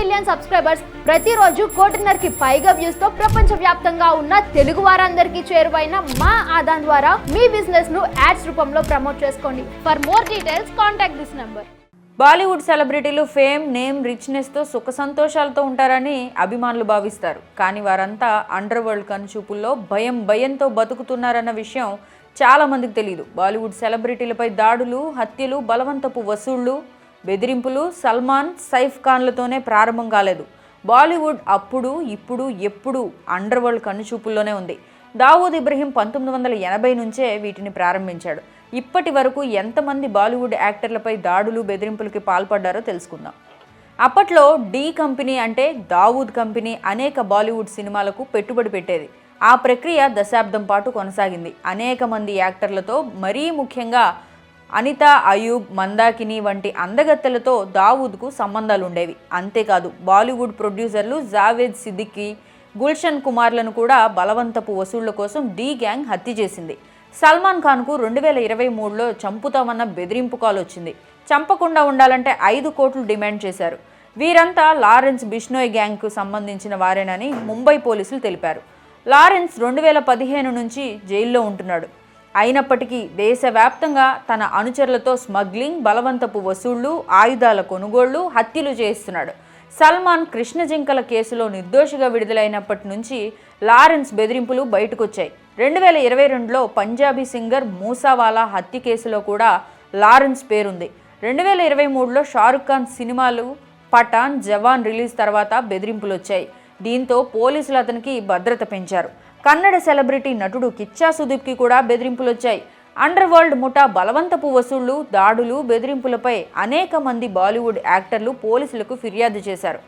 Million subscribers ప్రతిరోజు కోటిన్నరకి పైగా వ్యూస్తో ప్రపంచ వ్యాప్తంగా ఉన్న తెలుగు వారందరికీ చేరువైన మా ఆదాన్ ద్వారా మీ బిజినెస్ను యాడ్స్ రూపంలో ప్రమోట్ చేసుకోండి. For more details contact this number Bollywood సెలబ్రిటీలు ఫేమ్ నేమ్ రిచ్నెస్తో సుఖ సంతోషాలతో ఉంటారని అభిమానులు భావిస్తారు. కానీ వారంతా అండర్ వరల్డ్ కనుచూపుల్లో భయం భయంతో బతుకుతున్నారన్న విషయం చాలా మందికి తెలియదు బాలీవుడ్ సెలబ్రిటీలపై దాడులు హత్యలు బలవంతపు వసూళ్ళు బెదిరింపులు సల్మాన్ సైఫ్ ఖాన్లతోనే ప్రారంభం కాలేదు. బాలీవుడ్ అప్పుడు ఇప్పుడు ఎప్పుడు అండర్ వరల్డ్ కనుచూపుల్లోనే ఉంది. దావూద్ ఇబ్రహీం పంతొమ్మిది వందల ఎనభై నుంచే వీటిని ప్రారంభించాడు. ఇప్పటి వరకు ఎంతమంది బాలీవుడ్ యాక్టర్లపై దాడులు బెదిరింపులకి పాల్పడ్డారో తెలుసుకుందాం. అప్పట్లో డి కంపెనీ అంటే దావూద్ కంపెనీ అనేక బాలీవుడ్ సినిమాలకు పెట్టుబడి పెట్టేది. ఆ ప్రక్రియ దశాబ్దం పాటు కొనసాగింది. అనేక మంది యాక్టర్లతో మరీ ముఖ్యంగా అనిత అయూబ్ మందాకిని వంటి అందగత్తెలతో దావూద్కు సంబంధాలు ఉండేవి అంతేకాదు బాలీవుడ్ ప్రొడ్యూసర్లు జావేద్ సిద్దికి గుల్షన్ కుమార్లను కూడా బలవంతపు వసూళ్ళ కోసం డీ గ్యాంగ్ హత్య చేసింది. సల్మాన్ ఖాన్కు రెండు వేల ఇరవై మూడులో చంపుతామన్న బెదిరింపు కాల్ వచ్చింది చంపకుండా ఉండాలంటే ఐదు కోట్లు డిమాండ్ చేశారు. వీరంతా లారెన్స్ బిష్నోయ్ గ్యాంగ్కు సంబంధించిన వారేనని ముంబై పోలీసులు తెలిపారు. లారెన్స్ రెండు వేల పదిహేను నుంచి జైల్లో ఉంటున్నాడు. అయినప్పటికీ దేశవ్యాప్తంగా తన అనుచరులతో స్మగ్లింగ్ బలవంతపు వసూళ్ళు ఆయుధాల కొనుగోళ్ళు హత్యలు చేస్తున్నాడు సల్మాన్ కృష్ణ జింకల కేసులో నిర్దోషిగా విడుదలైనప్పటి నుంచి లారెన్స్ బెదిరింపులు బయటకొచ్చాయి. రెండు వేల ఇరవై రెండులో పంజాబీ సింగర్ మూసావాలా హత్య కేసులో కూడా లారెన్స్ పేరుంది. రెండు వేల ఇరవై మూడులో షారుఖ్ ఖాన్ సినిమాలు పఠాన్ జవాన్ రిలీజ్ తర్వాత బెదిరింపులు వచ్చాయి దీంతో పోలీసులు అతనికి భద్రత పెంచారు. కన్నడ సెలబ్రిటీ నటుడు కిచ్చా సుదీప్కి కూడా బెదిరింపులు వచ్చాయి అండర్ వరల్డ్ ముఠా బలవంతపు వసూళ్ళు దాడులు బెదిరింపులపై అనేక మంది బాలీవుడ్ యాక్టర్లు పోలీసులకు ఫిర్యాదు చేశారు.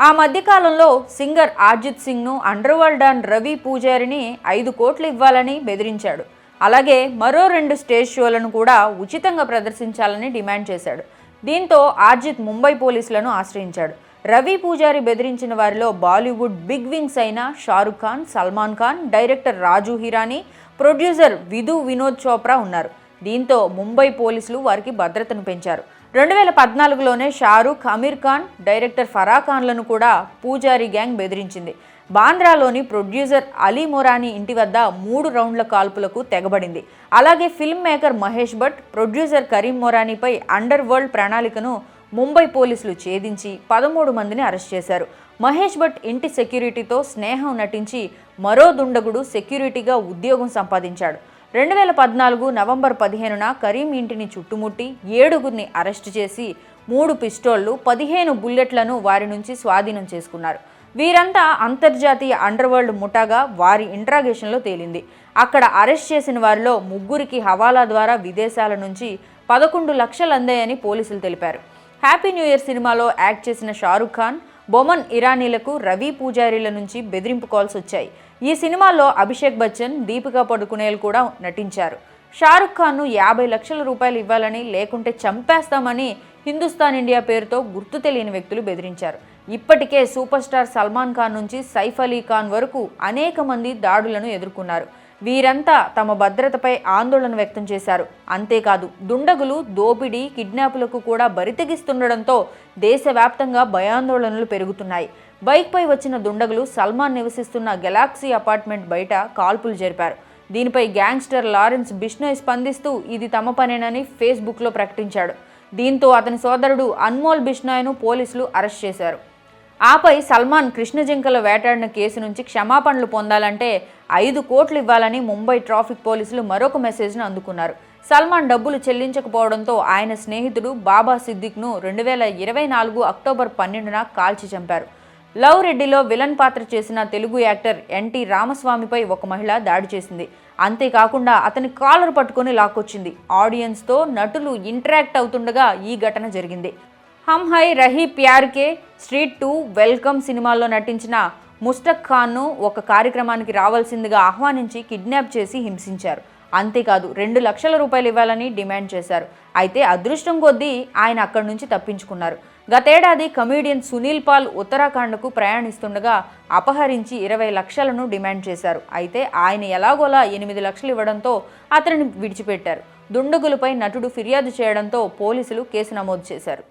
ఆ మధ్యకాలంలో సింగర్ ఆర్జిత్ సింగ్ను అండర్ వరల్డ్ రవి పూజారిని ఐదు కోట్లు ఇవ్వాలని బెదిరించాడు. అలాగే మరో రెండు స్టేజ్ షోలను కూడా ఉచితంగా ప్రదర్శించాలని డిమాండ్ చేశాడు. దీంతో ఆర్జిత్ ముంబై పోలీసులను ఆశ్రయించాడు. రవి పూజారి బెదిరించిన వారిలో బాలీవుడ్ బిగ్ వింగ్స్ అయిన షారుఖ్ ఖాన్ సల్మాన్ ఖాన్ డైరెక్టర్ రాజు హిరానీ ప్రొడ్యూసర్ విధు వినోద్ చోప్రా ఉన్నారు. దీంతో ముంబై పోలీసులు వారికి భద్రతను పెంచారు. రెండు వేల పద్నాలుగులోనే షారూఖ్ అమీర్ ఖాన్ డైరెక్టర్ ఫరా ఖాన్లను కూడా పూజారి గ్యాంగ్ బెదిరించింది. బాంద్రాలోని ప్రొడ్యూసర్ అలీ మొరానీ ఇంటి వద్ద మూడు రౌండ్ల కాల్పులకు తెగబడింది. అలాగే film maker Mahesh Bhatt producer Karim మొరానీపై అండర్ వరల్డ్ ప్రణాళికను ముంబై పోలీసులు ఛేదించి పదమూడు మందిని అరెస్ట్ చేశారు. మహేష్ భట్ ఇంటి సెక్యూరిటీతో స్నేహం నటించి మరో దుండగుడు సెక్యూరిటీగా ఉద్యోగం సంపాదించాడు. రెండు వేల పద్నాలుగు నవంబర్ పదిహేనున కరీం ఇంటిని చుట్టుముట్టి ఏడుగురిని అరెస్టు చేసి మూడు పిస్టోళ్ళు పదిహేను బుల్లెట్లను వారి నుంచి స్వాధీనం చేసుకున్నారు. వీరంతా అంతర్జాతీయ అండర్వరల్డ్ ముఠాగా వారి ఇంట్రాగేషన్లో తేలింది. అక్కడ అరెస్ట్ చేసిన వారిలో ముగ్గురికి హవాలా ద్వారా విదేశాల నుంచి పదకొండు లక్షలు అందాయని పోలీసులు తెలిపారు. హ్యాపీ న్యూ ఇయర్ సినిమాలో యాక్ట్ చేసిన షారుఖ్ ఖాన్ బొమన్ ఇరానీలకు రవి పూజారీల నుంచి బెదిరింపు కాల్స్ వచ్చాయి. ఈ సినిమాలో అభిషేక్ బచ్చన్ దీపికా పడుకునేలు కూడా నటించారు. షారుఖ్ ఖాన్ను యాభై లక్షల రూపాయలు ఇవ్వాలని లేకుంటే చంపేస్తామని హిందుస్థాన్ ఇండియా పేరుతో గుర్తు తెలియని వ్యక్తులు బెదిరించారు. ఇప్పటికే సూపర్ స్టార్ సల్మాన్ ఖాన్ నుంచి సైఫ్ అలీ ఖాన్ వరకు అనేక మంది దాడులను ఎదుర్కొన్నారు. వీరంతా తమ భద్రతపై ఆందోళన వ్యక్తం చేశారు. అంతేకాదు దుండగులు దోపిడీ కిడ్నాపులకు కూడా బరితెగిస్తుండడంతో దేశవ్యాప్తంగా భయాందోళనలు పెరుగుతున్నాయి. బైక్పై వచ్చిన దుండగులు సల్మాన్ నివసిస్తున్న గెలాక్సీ అపార్ట్మెంట్ బయట కాల్పులు జరిపారు. దీనిపై గ్యాంగ్స్టర్ లారెన్స్ బిష్నోయ్ స్పందిస్తూ ఇది తమ పనేనని ఫేస్బుక్లో ప్రకటించాడు. దీంతో అతని సోదరుడు అన్మోల్ బిష్నాయ్ను పోలీసులు అరెస్ట్ చేశారు. ఆపై సల్మాన్ కృష్ణజింకల వేటాడిన కేసు నుంచి క్షమాపణలు పొందాలంటే ఐదు కోట్లు ఇవ్వాలని ముంబై ట్రాఫిక్ పోలీసులు మరొక మెసేజ్ను అందుకున్నారు. సల్మాన్ డబ్బులు చెల్లించకపోవడంతో ఆయన స్నేహితుడు బాబా సిద్దిక్ను రెండు వేల ఇరవై నాలుగు అక్టోబర్ పన్నెండున కాల్చి చంపారు. లవ్ రెడ్డిలో విలన్ పాత్ర చేసిన తెలుగు యాక్టర్ ఎన్టీ రామస్వామిపై ఒక మహిళ దాడి చేసింది. అంతేకాకుండా అతని కాలర్ పట్టుకొని లాక్కొచ్చింది. ఆడియన్స్తో నటులు ఇంటరాక్ట్ అవుతుండగా ఈ ఘటన జరిగింది. Hum Hai Rahi Pyar Ke street to welcome సినిమాల్లో నటించిన ముస్టక్ ఖాన్ను ఒక కార్యక్రమానికి రావాల్సిందిగా ఆహ్వానించి కిడ్నాప్ చేసి హింసించారు. అంతేకాదు రెండు లక్షల రూపాయలు ఇవ్వాలని డిమాండ్ చేశారు. అయితే అదృష్టం కొద్దీ ఆయన అక్కడి నుంచి తప్పించుకున్నారు. గతేడాది కమీడియన్ సునీల్ పాల్ ఉత్తరాఖండ్కు ప్రయాణిస్తుండగా అపహరించి ఇరవై లక్షలను డిమాండ్ చేశారు. అయితే ఆయన ఎలాగోలా ఎనిమిది లక్షలు ఇవ్వడంతో అతనిని విడిచిపెట్టారు. దుండగులపై నటుడు ఫిర్యాదు చేయడంతో పోలీసులు కేసు నమోదు చేశారు.